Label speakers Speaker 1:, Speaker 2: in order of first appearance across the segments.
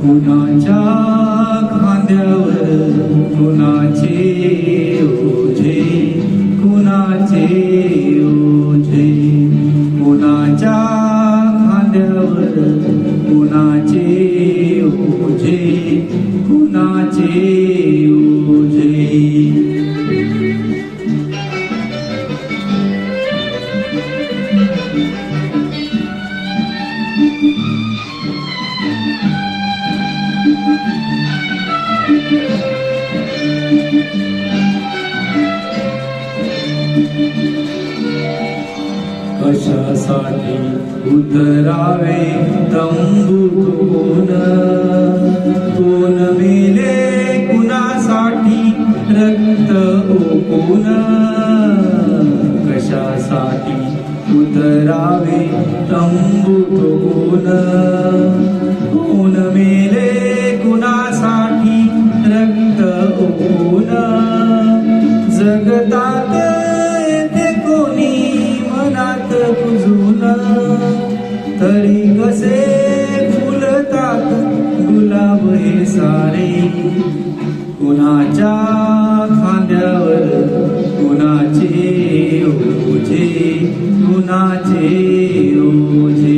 Speaker 1: कुणाच्या खांद्यावर कुणाचे ओझे कुणाचे ओझे. कुणाच्या खांद्यावर कुणाचे ओझे कुणाचे कशासाठी उतरावे तंबू कोण कोण मेले कुणासाठी रक्त ओकून? कशासाठी उतरावे तंबू कोण तरी कसे फुलतात गुलाब हे सारे. कुणाच्या खांद्यावर कुणाचे ओझे कुणाचे ओझे.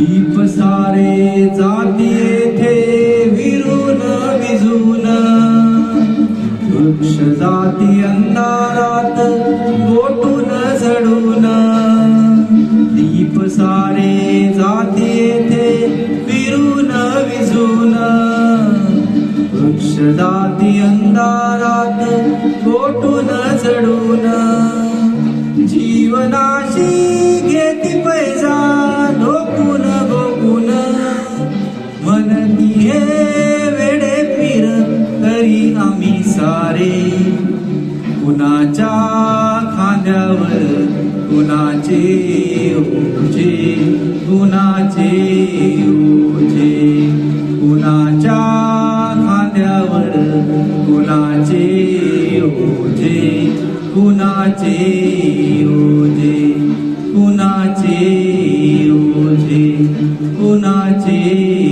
Speaker 1: दीप सारे जाती येथे विरून विजून. वृक्ष जाती अंधारात गोटून झडून. दीप सारे जाती येथे विरून विजून. वृक्ष जाती अंधारात गोटून झडून. जीवनाशी घेती पैसा आम्ही सारे. कुणाच्या खांद्यावर कुणाचे ओझे कुणाचे ओझे. कुणाच्या खांद्यावर कुणाचे ओझे कुणाचे ओझे. कुणाचे ओझे कुणाचे